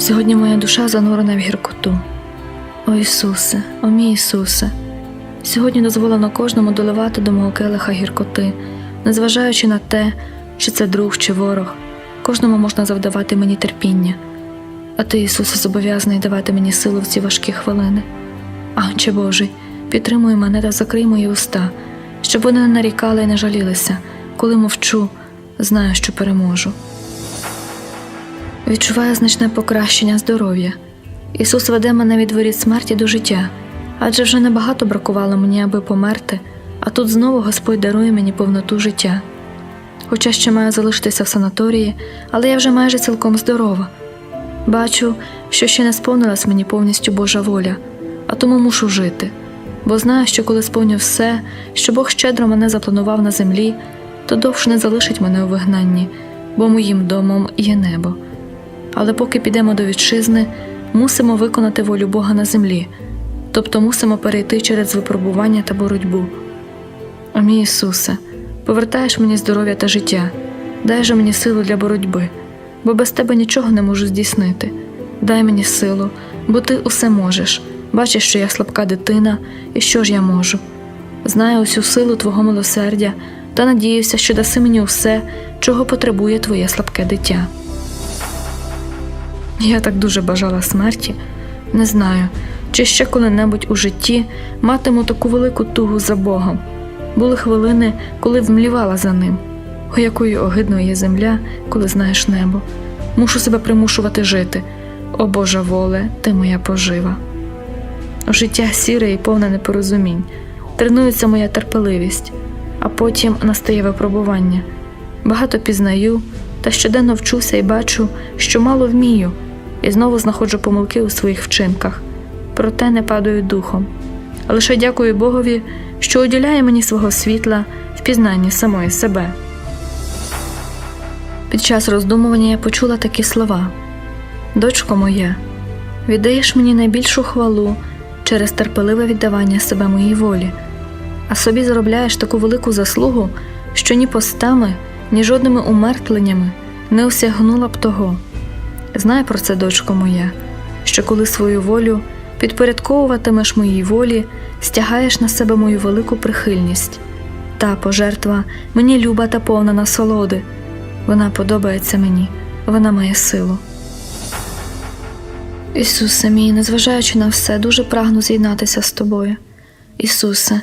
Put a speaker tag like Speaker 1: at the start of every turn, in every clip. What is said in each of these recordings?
Speaker 1: Сьогодні моя душа занурена в гіркоту. О Ісусе, о мій Ісусе, сьогодні дозволено кожному доливати до мого келиха гіркоти, незважаючи на те, чи це друг, чи ворог, кожному можна завдавати мені терпіння. А ти, Ісусе, зобов'язаний давати мені силу в ці важкі хвилини. Анче Божий, підтримуй мене та закрий мої уста, щоб вони не нарікали і не жалілися, коли мовчу, знаю, що переможу. Відчуваю значне покращення здоров'я. Ісус веде мене від воріт смерті до життя, адже вже небагато бракувало мені, аби померти, а тут знову Господь дарує мені повноту життя. Хоча ще маю залишитися в санаторії, але я вже майже цілком здорова. Бачу, що ще не сповнилась мені повністю Божа воля, а тому мушу жити, бо знаю, що коли сповню все, що Бог щедро мене запланував на землі, то довше не залишить мене у вигнанні, бо моїм домом є небо. Але поки підемо до вітчизни, мусимо виконати волю Бога на землі, тобто мусимо перейти через випробування та боротьбу. О мій Ісусе, повертаєш мені здоров'я та життя, дай же мені силу для боротьби, бо без тебе нічого не можу здійснити. Дай мені силу, бо ти усе можеш. Бачиш, що я слабка дитина, і що ж я можу. Знаю усю силу Твого милосердя та надіюся, що даси мені усе, чого потребує Твоє слабке дитя. Я так дуже бажала смерті, не знаю, чи ще коли-небудь у житті матиму таку велику тугу за Богом. Були хвилини, коли вмлівала за ним. О, якою огидною є земля, коли знаєш небо. Мушу себе примушувати жити. О Божа воле, ти моя пожива. Життя сіре і повне непорозумінь. Тренується моя терпеливість, а потім настає випробування. Багато пізнаю, та щоденно вчуся і бачу, що мало вмію, і знову знаходжу помилки у своїх вчинках, проте не падаю духом. Лише дякую Богові, що уділяє мені свого світла в пізнанні самої себе. Під час роздумування я почула такі слова: Дочко моя, віддаєш мені найбільшу хвалу через терпеливе віддавання себе моїй волі, а собі заробляєш таку велику заслугу, що ні постами, ні жодними умертвленнями не осягнула б того. Знай про це, дочко моя, що коли свою волю підпорядковуватимеш моїй волі, стягаєш на себе мою велику прихильність. Та пожертва мені люба та повна насолоди. Вона подобається мені, вона має силу. Ісусе мій, незважаючи на все, дуже прагну з'єднатися з тобою. Ісусе,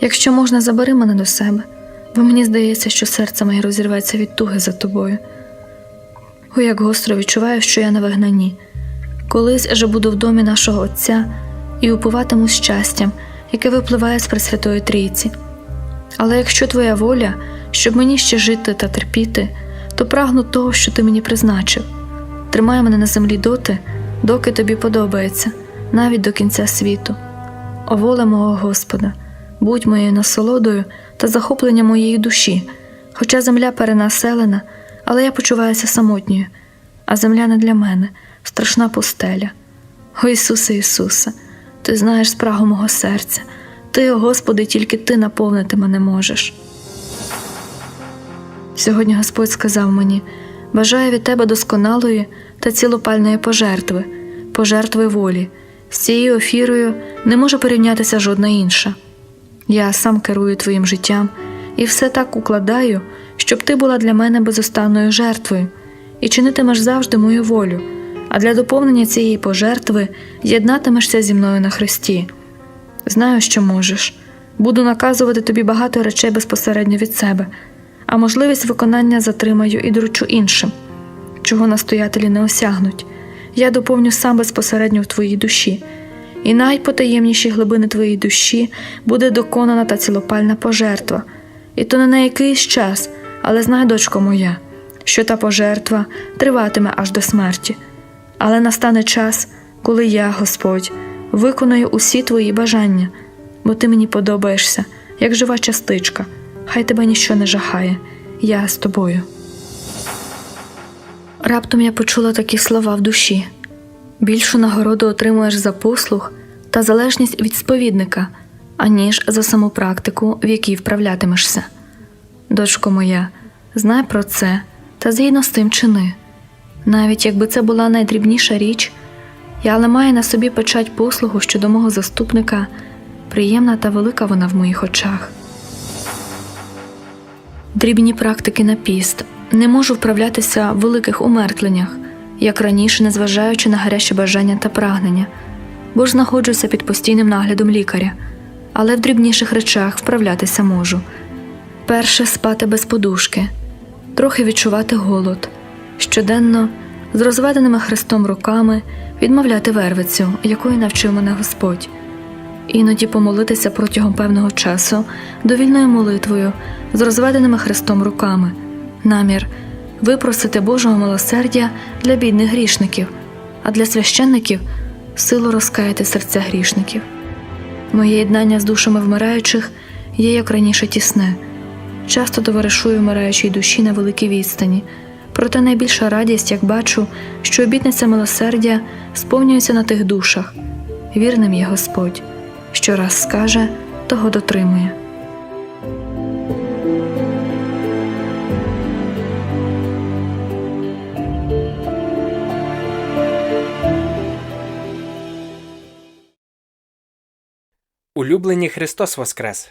Speaker 1: якщо можна, забери мене до себе, бо мені здається, що серце моє розірветься від туги за тобою. О, як гостро відчуваю, що я на вигнанні. Колись же буду в домі нашого Отця і упиватиму щастям, яке випливає з Пресвятої Трійці. Але якщо твоя воля, щоб мені ще жити та терпіти, то прагну того, що ти мені призначив. Тримай мене на землі доти, доки тобі подобається, навіть до кінця світу. О воля мого Господа, будь моєю насолодою та захопленням моєї душі, хоча земля перенаселена, але я почуваюся самотньою, а земля не для мене, страшна пустеля. О Ісусе, Ісусе, Ти знаєш спрагу мого серця, Ти, Господи, тільки Ти наповнити мене можеш. Сьогодні Господь сказав мені: бажаю від тебе досконалої та цілопальної пожертви, пожертви волі. З цією офірою не може порівнятися жодна інша. Я сам керую твоїм життям і все так укладаю, щоб ти була для мене безостанною жертвою і чинитимеш завжди мою волю, а для доповнення цієї пожертви єднатимешся зі мною на Христі. Знаю, що можеш. Буду наказувати тобі багато речей безпосередньо від себе, а можливість виконання затримаю і доручу іншим, чого настоятелі не осягнуть. Я доповню сам безпосередньо в твоїй душі, і найпотаємніші глибини твоєї душі буде доконана та цілопальна пожертва, і то не на якийсь час, але знай, дочко моя, що та пожертва триватиме аж до смерті. Але настане час, коли я, Господь, виконую усі твої бажання, бо ти мені подобаєшся, як жива частичка, хай тебе ніщо не жахає, я з тобою. Раптом я почула такі слова в душі більшу нагороду отримуєш за послуг та залежність від сповідника, аніж за саму практику, в якій вправлятимешся. Дочко моя, знай про це та згідно з тим чини. Навіть якби це була найдрібніша річ, я але маю на собі печать послугу щодо мого заступника, приємна та велика вона в моїх очах. Дрібні практики на піст. Не можу вправлятися в великих умертвленнях, як раніше, незважаючи на гаряче бажання та прагнення, бо ж знаходжуся під постійним наглядом лікаря, але в дрібніших речах вправлятися можу. Перше спати без подушки, трохи відчувати голод, щоденно з розведеними хрестом руками відмовляти вервицю, якої навчив мене Господь, іноді помолитися протягом певного часу довільною молитвою з розведеними хрестом руками, намір випросити Божого милосердя для бідних грішників, а для священників силу розкаяти серця грішників. Моє єднання з душами вмираючих є як раніше тісне. Часто товаришую вмираючій душі на великій відстані, проте найбільша радість, як бачу, що обітниця милосердя сповнюється на тих душах. Вірним є Господь, що раз скаже, того дотримує.
Speaker 2: Улюблені Христос Воскрес!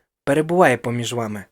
Speaker 2: перебуває поміж вами.